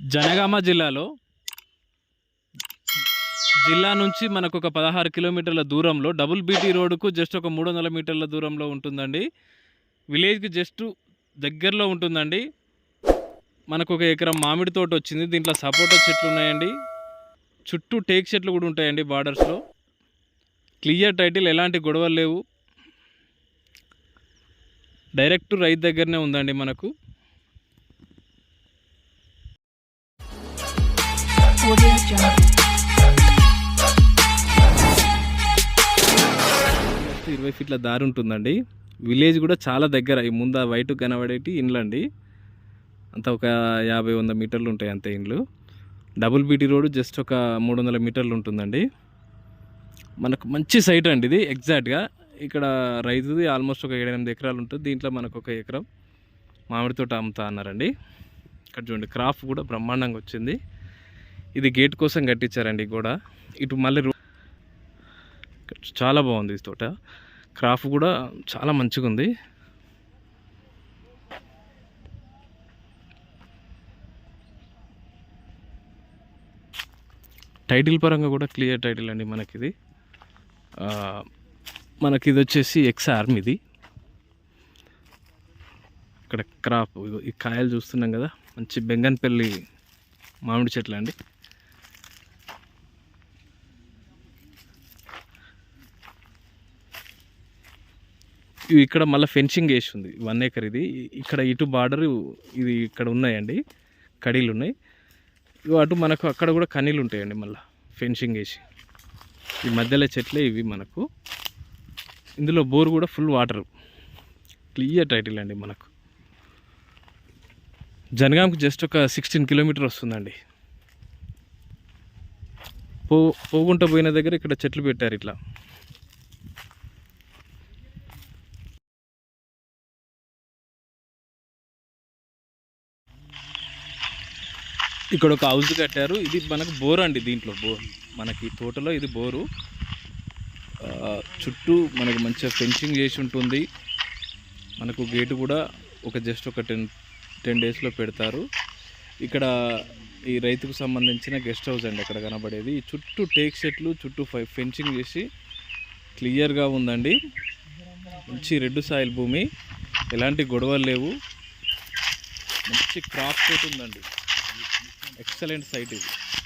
జనగామ జిల్లాలో జిల్లా నుంచి మనకు ఒక పదహారు కిలోమీటర్ల దూరంలో డబుల్ బీటీ రోడ్డుకు జస్ట్ ఒక మూడు వందల మీటర్ల దూరంలో ఉంటుందండి. విలేజ్కి జస్ట్ దగ్గరలో ఉంటుందండి. మనకు ఒక ఎకరం మామిడి తోట వచ్చింది. దీంట్లో సపోటా చెట్లు ఉన్నాయండి. చుట్టూ టేక్ చెట్లు కూడా ఉంటాయండి బార్డర్స్లో. క్లియర్ టైటిల్ ఎలాంటి గొడవలు లేవు. డైరెక్ట్ రైతు దగ్గరనే ఉందండి మనకు. ఇరవై ఫీట్ల దారి ఉంటుందండి. విలేజ్ కూడా చాలా దగ్గర ఈ ముందు వైట్ కనబడేటి ఇండ్లు అండి. అంత ఒక యాభై వంద మీటర్లు ఉంటాయి అంతే ఇండ్లు. డబుల్ బీటీ రోడ్ జస్ట్ ఒక మూడు వందల మీటర్లు ఉంటుందండి. మనకు మంచి సైట్ అండి ఇది ఎగ్జాక్ట్గా ఇక్కడ రైతుది ఆల్మోస్ట్ ఒక ఏడెనిమిది ఎకరాలు ఉంటుంది. దీంట్లో మనకు ఒక ఎకరం మామిడి తోట అమ్ముతా అన్నారండి. ఇక్కడ చూడండి క్రాఫ్ట్ కూడా బ్రహ్మాండంగా వచ్చింది. ఇది గేట్ కోసం కట్టించారండి కూడా గోడ. ఇటు మళ్ళీ రో- చాలా బాగుంది ఈ తోట. క్రాఫ్ కూడా చాలా మంచిగా ఉంది. టైటిల్ పరంగా కూడా క్లియర్ టైటిల్ అండి మనకిది. ఇది మనకి ఇది వచ్చేసి ఎక్స్ ఆర్మీది ఇక్కడ క్రాప్ ఈ కాయలు చూస్తున్నాం కదా. మంచి బెంగన్పల్లి మామిడి చెట్లు అండి ఇక్కడ మళ్ళీ ఫెన్సింగ్ వేసి ఉంది వన్ ఏకర్ ఇది. ఇక్కడ ఇటు బార్డర్ ఇది ఇక్కడ ఉన్నాయండి. కడీలు ఉన్నాయి. అటు మనకు అక్కడ కూడా కనీలు ఉంటాయండి మళ్ళీ ఫెన్సింగ్ వేసి. ఈ మధ్యలో చెట్లే ఇవి మనకు. ఇందులో బోర్ కూడా ఫుల్ వాటర్. క్లియర్ టైటిల్ అండి మనకు. జనగాంకి జస్ట్ ఒక సిక్స్టీన్ కిలోమీటర్ వస్తుందండి. పో పోగుంట పోయిన దగ్గర ఇక్కడ చెట్లు పెట్టారు ఇట్లా. ఇక్కడ ఒక హౌస్ కట్టారు. ఇది మనకు బోర్ అండి దీంట్లో. బోర్. మనకి తోటలో ఇది బోరు. చుట్టూ మనకు మంచిగా ఫెన్సింగ్ చేసి ఉంటుంది. మనకు గేటు కూడా ఒక జస్ట్ ఒక టెన్ టెన్ డేస్లో పెడతారు. ఇక్కడ ఈ రైతుకు సంబంధించిన గెస్ట్ హౌస్ అండి అక్కడ కనబడేది. చుట్టూ టేక్ సెట్లు చుట్టూ ఫెన్సింగ్ చేసి క్లియర్గా ఉందండి. మంచి రెడ్ సాయిల్ భూమి. ఎలాంటి గొడవలు లేవు. మంచి క్రాప్ తోటి ఉందండి. excellent site.